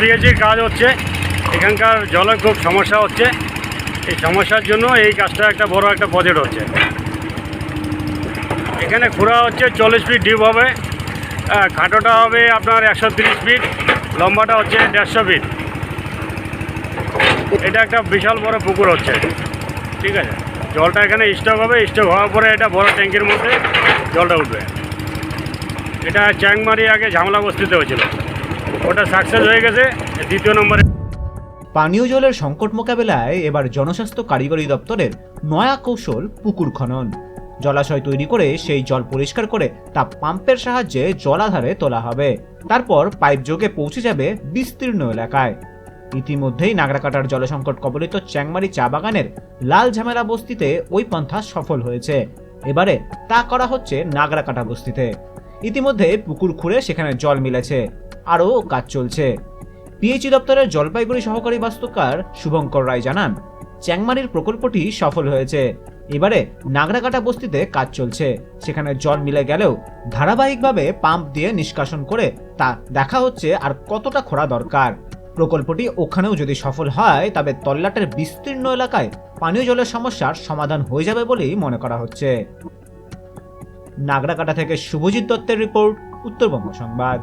পিএইচির কাজ হচ্ছে, এখানকার জলের খুব সমস্যা হচ্ছে। এই সমস্যার জন্য এই কাজটা একটা বড় একটা প্রজেক্ট হচ্ছে। এখানে খোঁড়া হচ্ছে চল্লিশ ফিট ডিপ হবে খাটোটা হবে আপনার একশো ফিট লম্বাটা হচ্ছে দেড়শো ফিট এটা একটা বিশাল বড় পুকুর হচ্ছে, ঠিক আছে? জলটা এখানে স্টক হবে স্টক হওয়ার পরে এটা বড় ট্যাঙ্কির মধ্যে জলটা উঠবে। এটা চ্যাংমারি আগে ঝামলা বস্তিতে হয়েছিল। ওটা সাকসেস হয়ে গেছে দ্বিতীয় নম্বরে। পানীয় জলের সংকট মোকাবেলায় এবার জনস্বাস্থ্য কারিগরি দপ্তরের নয়া কৌশল পুকুর খনন। জলাশয় তৈরি করে সেই জল পরিষ্কার করে তা পাম্পের সাহায্যে জলাধারে তোলা হবে। তারপর পাইপ যোগে পৌঁছে যাবে বিস্তীর্ণ এলাকায়। ইতিমধ্যেই নাগরাকাটার জলসংকট কবলিত চ্যাংমারি চা বাগানের লাল ঝামেলা বস্তিতে ওই পন্থা সফল হয়েছে। এবারে তা করা হচ্ছে নাগরাকাটা বস্তিতে। ইতিমধ্যে পুকুর খুঁড়ে সেখানে জল মিলেছে। আরও কাজ চলছে। পিএইচই দপ্তরের জলপাইগুড়ি সহকারী বাস্তুকার শুভঙ্কর রায় জানান, চ্যাংমারির প্রকল্পটি সফল হয়েছে। এবারে নাগরাকাটা বস্তিতে কাজ চলছে। সেখানে জল মিলে গেলেও ধারাবাহিকভাবে পাম্প দিয়ে নিষ্কাশন করে তা দেখা হচ্ছে আর কতটা খোঁড়া দরকার। প্রকল্পটি ওখানেও যদি সফল হয়, তবে তল্লাটের বিস্তীর্ণ এলাকায় পানীয় জলের সমস্যার সমাধান হয়ে যাবে বলেই মনে করা হচ্ছে। নাগরাকাটা থেকে শুভজিৎ দত্তের রিপোর্ট, উত্তরবঙ্গ সংবাদ।